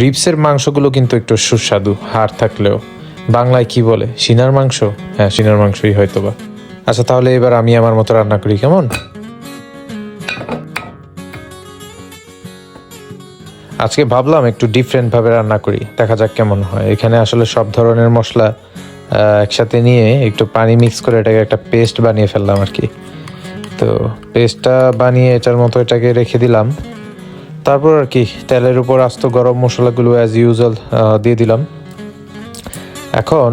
রিপসের মাংসগুলো কিন্তু একটু সুস্বাদু, হাড় থাকলেও। বাংলায় কি বলে? সিনার মাংস? হ্যাঁ সিনার মাংসই হয়তো বা আচ্ছা তাহলে এবার আমি আমার মতো রান্না করি, কেমন? আজকে ভাবলাম একটু ডিফারেন্ট ভাবে রান্না করি। দেখা যাক কেমন হয়। এখানে আসলে সব ধরনের মশলা একসাথে নিয়ে একটু পানি মিক্স করে এটাকে একটা পেস্ট বানিয়ে ফেললাম আর কি। তো পেস্টটা বানিয়ে এটার মতো এটাকে রেখে দিলাম। তারপর আর কি, তেলের উপর আস্ত গরম মশলাগুলো অ্যাজ ইউজুয়াল দিয়ে দিলাম। এখন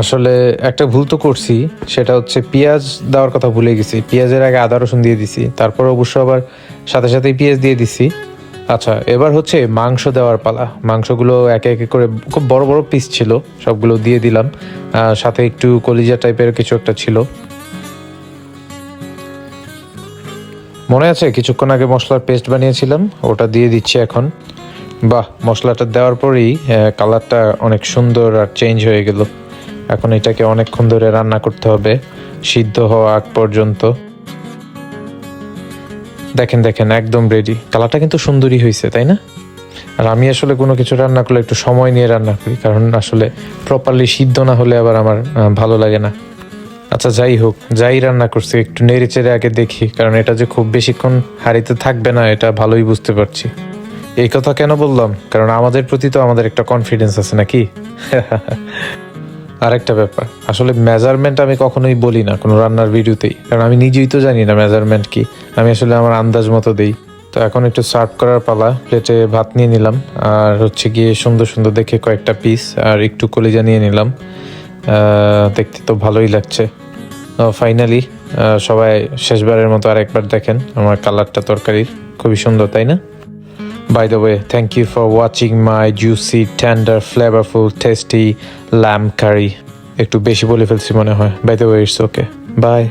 আসলে একটা ভুল তো করছি, সেটা হচ্ছে পেঁয়াজ দেওয়ার কথা ভুলে গেছি। পেঁয়াজের আগে আদা, রসুন দিয়ে দিছি, তারপর অবশ্য আবার সাথে সাথেই পেঁয়াজ দিয়ে দিছি। আচ্ছা এবার হচ্ছে মাংস দেওয়ার পালা। মাংসগুলো একে একে করে খুব বড় বড় পিস ছিল, সবগুলো দিয়ে দিলাম। সাথে একটু কলিজা টাইপের কিছু একটা ছিল। মনে আছে? কিছুক্ষণ আগে মশলার পেস্ট বানিয়েছিলাম, ওটা দিয়ে দিচ্ছি এখন। বাহ, মশলাটা দেওয়ার পরেই কালারটা অনেক সুন্দর আর চেঞ্জ হয়ে গেল। এখন এটাকে অনেকক্ষণ ধরে রান্না করতে হবে, সিদ্ধ হওয়া আগ পর্যন্ত। দেখেন দেখেন, একদম রেডি কালারটা কিন্তু সুন্দরই হয়েছে, তাই না? আর আমি আসলে কোনো কিছু রান্না করলে একটু সময় নিয়ে রান্না করি, কারণ আসলে প্রপারলি সিদ্ধ না হলে আবার আমার ভালো লাগে না। আচ্ছা যাই হোক, যাই রান্না করছি, একটু নেড়ে চেড়ে আগে দেখি, কারণ এটা যে খুব বেশিক্ষণ হাঁড়িতে থাকবে না, এটা ভালোই বুঝতে পারছি। এই কথা কেন বললাম? কারণ আমাদের প্রতি তো আমাদের একটা কনফিডেন্স আছে নাকি? আরেকটা ব্যাপার, আসলে মেজারমেন্ট আমি কখনোই বলি না কোনো রান্নার ভিডিওতেই কারণ আমি নিজেই তো জানি না মেজারমেন্ট কি। আমি আসলে আমার আন্দাজ মতো দেই। তো এখন একটু সার্ভ করার পালা প্লেটে ভাত নিয়ে নিলাম, আর হচ্ছে গিয়ে সুন্দর সুন্দর দেখে কয়েকটা পিস আর একটু কলিজা নিয়ে নিলাম। দেখতে তো ভালোই লাগছে। ফাইনালি সবাই শেষবারের মতো আর একবার দেখেন, আমার কালারটা তরকারির। খুবই সুন্দর, তাই না? By the way thank you for watching my juicy tender flavourful tasty lamb curry একটু বেশি বলে ফেলছি মনে হয়। By the way it's okay bye